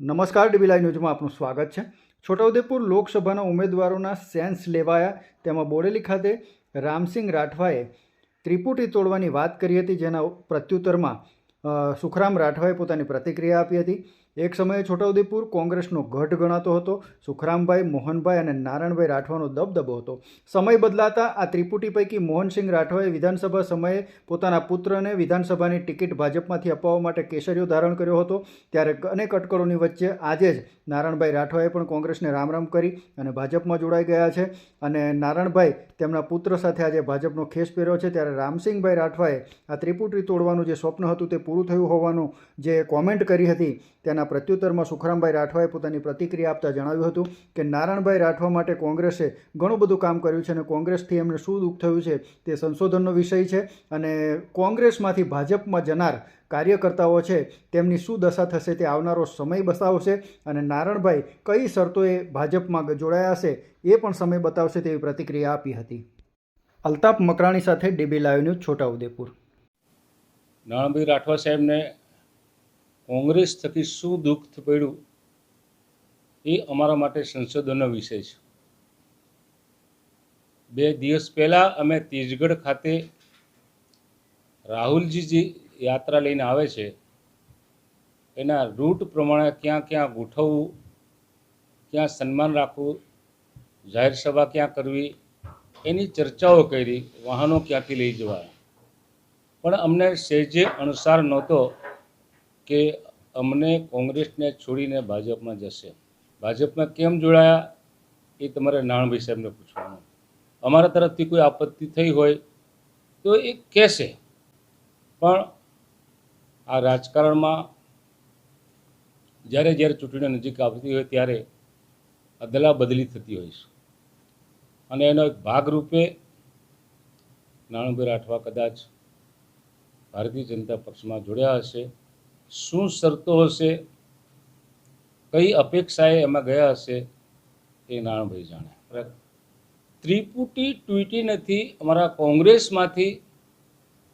નમસ્કાર ડીબીલાઈ ન્યૂઝમાં આપનું સ્વાગત છે. છોટાઉદેપુર લોકસભાના ઉમેદવારોના સેન્સ લેવાયા, તેમાં બોડેલી ખાતે રામસિંહ રાઠવાએ ત્રિપુટી તોડવાની વાત કરી હતી, જેના પ્રત્યુત્તરમાં સુખરામ રાઠવાએ પોતાની પ્રતિક્રિયા આપી હતી. એક સમયે છોટાઉદેપુર કોંગ્રેસનો ગઢ ગણાતો હતો, સુખરામભાઈ, મોહનભાઈ અને નારાયણભાઈ રાઠવાનો દબદબો હતો. સમય બદલાતા આ ત્રિપુટી પૈકી મોહનસિંહ રાઠવાએ વિધાનસભા સમયે પોતાના પુત્રને વિધાનસભાની ટિકિટ ભાજપમાંથી અપાવવા માટે કેસરીઓ ધારણ કર્યો હતો. ત્યારે અનેક અટકળોની વચ્ચે આજે જ નારાયણભાઈ રાઠવાએ પણ કોંગ્રેસને રામ રામ કરી અને ભાજપમાં જોડાઈ ગયા છે. અને નારાયણભાઈ તેમના પુત્ર સાથે આજે ભાજપનો ખેસ પહેર્યો છે. ત્યારે રામસિંહભાઈ રાઠવાએ આ ત્રિપુટી તોડવાનું જે સ્વપ્ન હતું તે પૂરું થયું હોવાનું જે કોમેન્ટ કરી હતી, તેના પ્રત્યુત્તરમાં સુખરામભાઈ રાઠવાએ પોતાની પ્રતિક્રિયા આપતા જણાવ્યું હતું કે નારાયણભાઈ રાઠવા માટે કોંગ્રેસે ઘણું બધું કામ કર્યું છે અને કોંગ્રેસથી એમને શું દુઃખ થયું છે તે સંશોધનનો વિષય છે અને કોંગ્રેસમાંથી ભાજપમાં જનાર કાર્યકર્તાઓ છે તેમની શું દશા થશે તે આવનારો સમય બતાવશે અને નારણભાઈ કઈ શરતોએ ભાજપમાં જોડાયા હશે એ પણ સમય બતાવશે તેવી પ્રતિક્રિયા આપી હતી. અલ્તાફ મકરાણી સાથે DB live news Chhota Udepur. Naranbhai Rathwa સાહેબને કોંગ્રેસ થકી શું દુઃખ પડ્યું એ અમારા માટે સંશોધનનો વિષય છે. બે દિવસ પહેલાં અમે તેજગઢ ખાતે રાહુલજી જે યાત્રા લઈને આવે છે. એના રૂટ પ્રમાણે ક્યાં ક્યાં ગોઠવવું, ક્યાં સન્માન રાખવું, જાહેર સભા ક્યાં કરવી, એની ચર્ચાઓ કરી, વાહનો ક્યાંથી લઈ જવા પણ અમને સહેજે અનુસાર નહોતો કે અમને કોંગ્રેસને છોડીને ભાજપમાં જશે. ભાજપમાં કેમ જોડાયા એ તમારે નાણભાઈ સાહેબને પૂછવાનું અમારા તરફથી કોઈ આપત્તિ થઈ હોય તો એ કહેશે. પણ આ રાજકારણમાં જ્યારે જ્યારે ચૂંટણીઓ નજીક આવતી હોય ત્યારે અદલા બદલી થતી હોય છે. અને એનો એક ભાગરૂપે નાણુંભાઈ રાઠવા કદાચ ભારતીય જનતા પક્ષમાં જોડ્યા હશે. શું શરતો હશે? કઈ અપેક્ષાએ એમાં ગયા હશે? એ નાણભાઈ જાણે. ત્રિપુટી ટ્વીટી નથી અમારા કોંગ્રેસમાંથી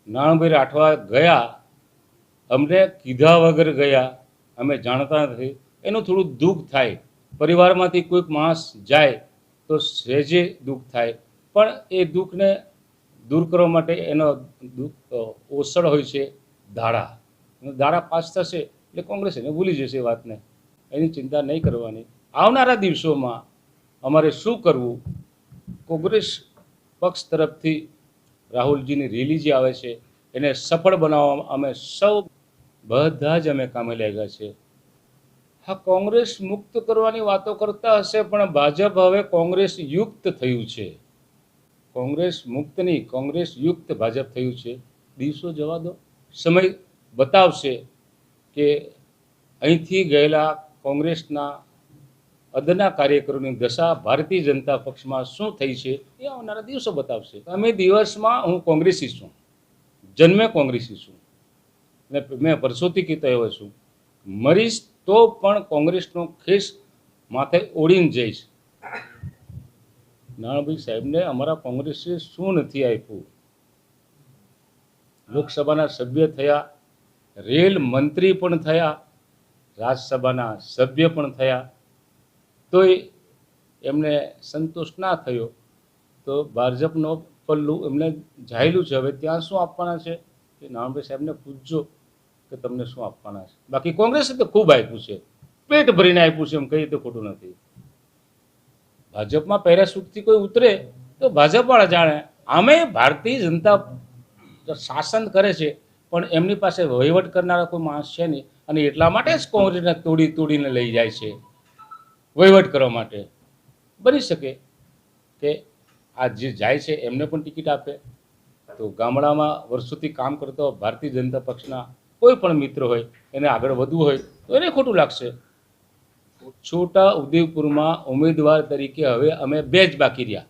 નાણભાઈ રાઠવા ગયા અમને કીધા વગર ગયા અમે જાણતા નથી. એનું થોડું દુઃખ થાય. પરિવારમાંથી કોઈક માણસ જાય તો સહેજે દુઃખ થાય. પણ એ દુઃખને દૂર કરવા માટે એનો દુઃખ અ, ઓસળ હોય છે દાડા દાડા પાસ થશે એટલે કોંગ્રેસ એને ભૂલી જશે વાતને. એની ચિંતા નહીં કરવાની. આવનારા દિવસોમાં અમારે શું કરવું? કોંગ્રેસ પક્ષ તરફથી રાહુલજીની રેલી જે આવે છે, એને સફળ બનાવવામાં અમે સૌ બધા જ અમે કામે લાગ્યા છે. હા, કોંગ્રેસ મુક્ત કરવાની વાતો કરતા હશે, પણ ભાજપ હવે કોંગ્રેસ યુક્ત થયું છે. કોંગ્રેસ મુક્ત નહીં, કોંગ્રેસ યુક્ત ભાજપ થયું છે. દિવસો જવા દો. સમય બતાવશે કે અહીંથી ગયેલા કોંગ્રેસના અદના કાર્યકરોની દશા ભારતીય જનતા પક્ષમાં શું થઈ છે એ આવનારા દિવસો બતાવશે. અમે દિવસમાં હું કોંગ્રેસી છું. જન્મે કોંગ્રેસી છું. અને મેં વર્ષોથી કહેતો એવો છું, મરીશ તો પણ કોંગ્રેસનો ખેસ માથે ઓળીને જઈશ. નાણાભાઈ સાહેબને અમારા કોંગ્રેસે શું નથી આપ્યું? લોકસભાના સભ્ય થયા રેલ મંત્રી પણ થયા, રાજ્યસભાના સભ્ય પણ થયા. તોય એમને સંતોષ ના થયો. તો ભાજપનો પલ્લું એમને જાહેલું છે. હવે ત્યાં શું આપવાના છે? એ નાણાભાઈ સાહેબને પૂછજો કે તમને શું આપવાના છે? બાકી કોંગ્રેસે તો ખૂબ આપ્યું છે. પેટ ભરીને આપ્યું છે એમ કહીએ તો ખોટું નથી. ભાજપમાં પેરાસૂટથી કોઈ ઉતરે તો ભાજપવાળા જાણે. આમે ભારતીય જનતા શાસન કરે છે. પણ એમની પાસે વહીવટ કરનારા કોઈ માણસ છે નહીં અને એટલા માટે જ કોંગ્રેસને તોડી તોડીને લઈ જાય છે. વહીવટ કરવા માટે. બની શકે કે આ જે જાય છે એમને પણ ટિકિટ આપે. તો ગામડામાં વર્ષોથી કામ કરતો ભારતીય જનતા પક્ષના કોઈ પણ મિત્ર હોય, એને આગળ વધવું હોય, તો એને ખોટું લાગશે. છોટા ઉદેપુરમાં ઉમેદવાર તરીકે હવે અમે બે જ બાકી રહ્યા.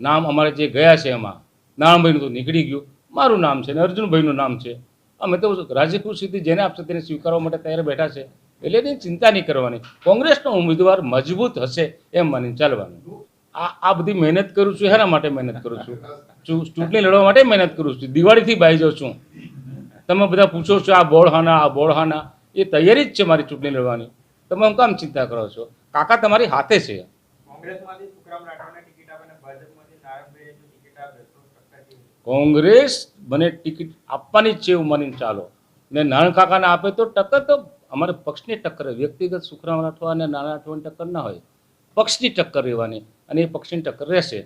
નામ અમારે જે ગયા છે એમાં નામભાઈનું તો નીકળી ગયું. મારું નામ છે ને અર્જુનભાઈનું નામ છે. અમે તો રાજકીય સ્થિતિ જેને આપશે તેને સ્વીકારવા માટે તૈયાર બેઠા છે. એટલે એની ચિંતા નહીં કરવાની. કોંગ્રેસનો ઉમેદવાર મજબૂત હશે એમ માનીને ચાલવાનું. આ આ બધી મહેનત કરું છું, એના માટે મહેનત કરું છું. ચૂંટણી લડવા માટે મહેનત કરું છું. દિવાળીથી બાઈ જાઉં છું. તમે બધા પૂછો છો આ બોળહાના આ બોળહાના. એ તૈયારી જ છે મારી ચૂંટણી લડવાની. તમે આમ કામ ચિંતા કરો છો? કાકા તમારી હાથે છે. કોંગ્રેસમાંથી સુખરામ રાઠવાને ટિકિટ આપે અને ભાજપમાંથી નારાયણભાઈએ જો ટિકિટ આપે તો ટક્કર કેવી કોંગ્રેસ મને ટિકિટ આપવાની એવું માનીને ચાલો. ને નાણકાકાને કાકાને આપે તો ટક્કર તો અમારે પક્ષની ટક્કર વ્યક્તિગત સુખરામ રાઠવા અને નારાયણ રાઠવાની ટક્કર ના હોય. પક્ષની ટક્કર રહેવાની અને એ પક્ષની ટક્કર રહેશે.